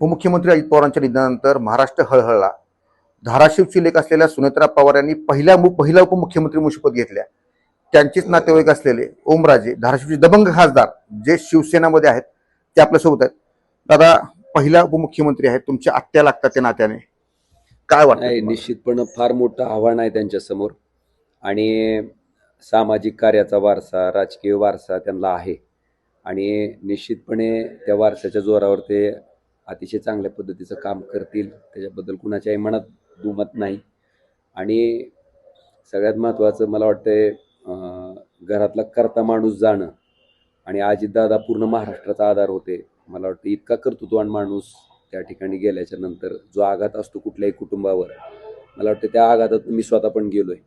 उपमुख्यमंत्री अजित पवारांच्या निधनानंतर महाराष्ट्र हळहळला. धाराशिवची लेख असलेल्या सुनेत्रा पवार यांनी पहिल्या पहिला उपमुख्यमंत्री म्हणून शपथ घेतल्या. त्यांचेच नातेवाईक असलेले ओमराजे धाराशिवचे दबंग खासदार जे शिवसेनामध्ये आहेत ते आपल्यासोबत आहेत. दादा पहिला उपमुख्यमंत्री आहेत तुमच्या आत्या लागतात त्या नात्याने. काय वाटतं? निश्चितपणे फार मोठं आव्हान आहे त्यांच्यासमोर आणि सामाजिक कार्याचा वारसा राजकीय वारसा त्यांना आहे. आणि निश्चितपणे त्या वारसाच्या जोरावर ते अतिशय चांगल्या पद्धतीचं काम करतील. त्याच्याबद्दल कुणाच्याही मनात दुमत नाही. आणि सगळ्यात महत्त्वाचं मला वाटतंय घरातला करता माणूस जाणं आणि अजितदादा पूर्ण महाराष्ट्राचा आधार होते. मला वाटतं इतका कर्तृत्वान माणूस त्या ठिकाणी गेल्याच्यानंतर जो आघात असतो कुठल्याही कुटुंबावर मला वाटतं त्या आघातात मी स्वतः पण गेलो आहे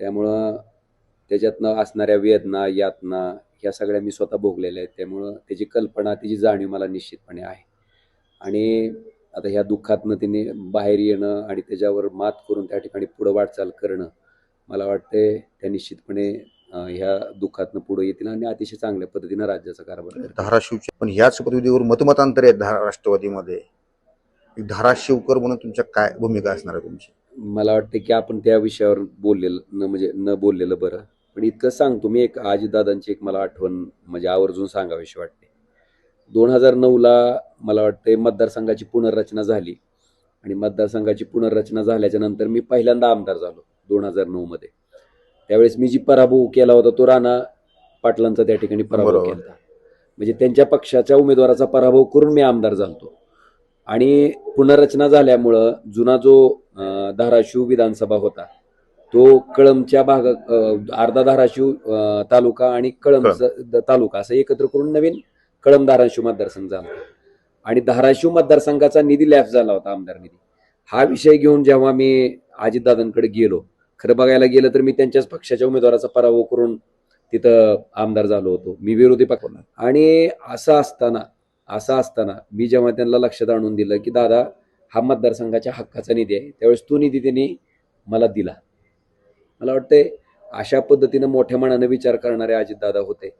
त्यामुळं त्याच्यातनं असणाऱ्या वेदना यातना ह्या सगळ्या मी स्वतः भोगलेल्या आहेत. त्यामुळं त्याची कल्पना त्याची जाणीव मला निश्चितपणे आहे. आणि आता ह्या दुःखातनं तिने बाहेर येणं आणि त्याच्यावर मात करून त्या ठिकाणी पुढं वाटचाल करणं मला वाटते त्या निश्चितपणे ह्या दुःखातनं पुढे येतील आणि अतिशय चांगल्या पद्धतीनं राज्याचा कारभार करतील धाराशिवचे पण ह्याच शपथविधीवर मतमतांतर आहेत धारा राष्ट्रवादीमध्ये. धाराशिवकर म्हणून तुमच्या काय भूमिका असणार आहे तुमची? मला वाटतं की आपण त्या विषयावर बोललेलं न म्हणजे न बोललेलं बरं. पण इतकं सांगतो मी एक आजीदादांची एक मला आठवण म्हणजे आवर्जून सांगावीशी वाटते. दोन हजार नऊला मला वाटते मतदारसंघाची पुनर्रचना झाली. आणि मतदारसंघाची पुनर्रचना झाल्याच्यानंतर मी पहिल्यांदा आमदार झालो दोन हजार नऊमध्ये त्यावेळेस मी जी पराभव केला होता तो राणा पाटलांचा त्या ठिकाणी पराभव. केला. म्हणजे त्यांच्या पक्षाच्या उमेदवाराचा पराभव करून मी आमदार झालतो. आणि पुनर्रचना झाल्यामुळं जुना जो धाराशिव विधानसभा होता तो कळमच्या भाग अर्धा धाराशिव तालुका आणि कळम तालुका असं एकत्र करून नवीन कळम धाराशिव मतदारसंघ झाला आणि धाराशिव मतदारसंघाचा निधी लॅफ झाला होता आमदार निधी. हा विषय घेऊन जेव्हा मी अजितदादांकडे गेलो खरं बघायला गेलं तर मी त्यांच्याच पक्षाच्या उमेदवाराचा पराभव करून तिथं आमदार झालो होतो. मी विरोधी पक्ष. आणि असं असताना असं असताना मी जेव्हा त्यांना लक्षात आणून दिलं की दादा हा मतदारसंघाच्या हक्काचा निधी आहे. त्यावेळेस तो निधी त्यांनी मला दिला. मला वाटतंय अशा पद्धतीनं मोठ्या मनानं विचार करणारे अजितदादा होते.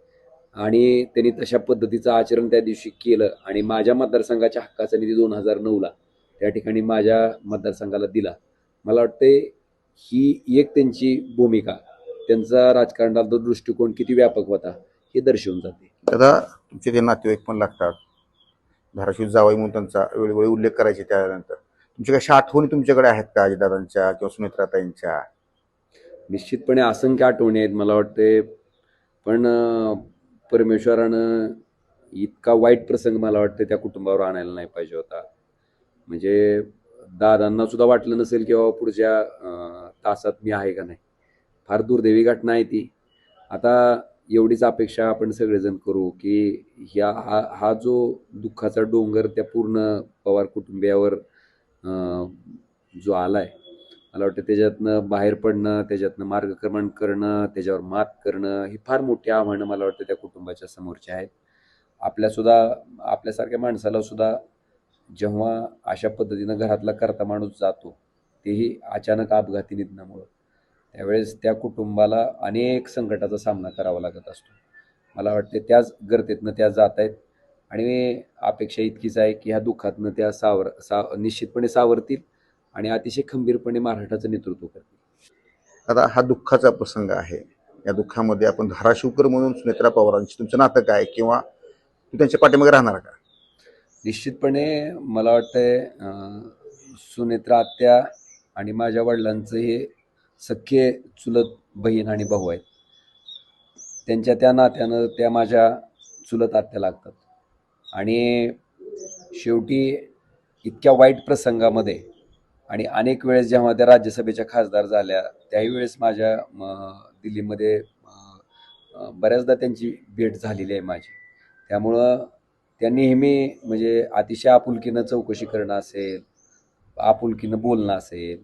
आणि त्यांनी तशा पद्धतीचं आचरण त्या दिवशी केलं आणि माझ्या मतदारसंघाच्या हक्काचा निधी दोन हजार नऊला त्या ठिकाणी माझ्या मतदारसंघाला दिला. मला वाटतंय ही एक त्यांची भूमिका. त्यांचा राजकारणाचा दृष्टिकोन किती व्यापक होता हे दर्शवून जाते. दादा तुमचे ते नातेवाईक पण लागतात. धाराशिव जावाई म्हणून त्यांचा वेळोवेळी उल्लेख करायचे त्यानंतर. तुमच्या कशा आठवणी तुमच्याकडे आहेत का अजितदादांच्या किंवा सुनेत्राताईंच्या? निश्चितपणे असंख्य आठवणी आहेत मला वाटते पण परमेश्वरानं इतका वाईट प्रसंग मला वाटतं त्या कुटुंबावर आणायला नाही पाहिजे होता. म्हणजे दादांना सुद्धा वाटलं नसेल की बाबा पुढच्या तासात मी आहे का नाही. फार दुर्दैवी घटना आहे ती. आता एवढीच अपेक्षा आपण सगळेजण करू की ह्या हा हा जो दुःखाचा डोंगर त्या पूर्ण पवार कुटुंबियावर जो जो आलाय मला वाटतं त्याच्यातनं बाहेर पडणं त्याच्यातनं मार्गक्रमण करणं त्याच्यावर मात करणं ही फार मोठी आव्हानं मला वाटतं त्या कुटुंबाच्या समोरची आहेत. आपल्यासुद्धा आपल्यासारख्या माणसाला सुद्धा जेव्हा अशा पद्धतीनं घरातला करता माणूस जातो तेही अचानक अपघाती निधनामुळं. त्यावेळेस त्या कुटुंबाला अनेक संकटाचा सामना करावा लागत असतो. मला वाटते त्याच गर्तेतनं त्या जात आहेत. आणि अपेक्षा इतकीच आहे की ह्या दुःखातनं त्या सावर सा निश्चितपणे सावरतील. आणि अतिशय खंबीरपणे महाराष्ट्राचं नेतृत्व करतील. आता हा दुःखाचा प्रसंग आहे. या दुःखामध्ये आपण धाराशिवकर म्हणून सुनेत्रा पवारांशी तुमचं नातं काय किंवा तू त्यांच्या पाठीमागे राहणार का? निश्चितपणे मला वाटतंय सुनेत्रा आत्या आणि माझ्या वडिलांचं हे सख्खे चुलत बहीण आणि भाऊ आहेत. त्यांच्या त्या नात्यानं त्या माझ्या चुलत आत्या लागतात. आणि शेवटी इतक्या वाईट प्रसंगामध्ये आणि अनेक वेळेस जेव्हा त्या राज्यसभेच्या खासदार झाल्या त्याही वेळेस माझ्या दिल्लीमध्ये बऱ्याचदा त्यांची भेट झालेली आहे माझी. त्यामुळं त्या नेहमी म्हणजे अतिशय आपुलकीनं चौकशी करणं असेल आपुलकीनं बोलणं असेल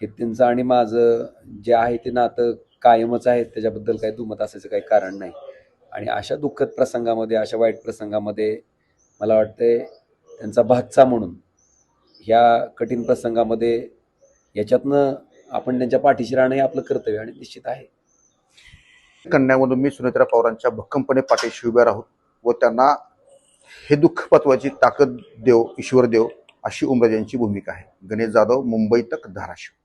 हे त्यांचं आणि माझं जे आहे ते नातं कायमच आहे त्याच्याबद्दल काही दुमत असायचं काही कारण नाही. आणि अशा दुःखद प्रसंगामध्ये अशा वाईट प्रसंगामध्ये मला वाटतंय त्यांचा भागचा म्हणून ह्या कठीण प्रसंगामध्ये याच्यातनं आपण त्यांच्या पाठीशी राहणं हे आपलं कर्तव्य आणि निश्चित आहे. कन्यामधून मी सुनेत्रा पवारांच्या भक्कमपणे पाठीशी उभ्या राहू व त्यांना हे दुःख पत्वाची ताकद देव ईश्वर देव अशी उमराजेंची भूमिका आहे. गणेश जाधव मुंबई तक धाराशिव.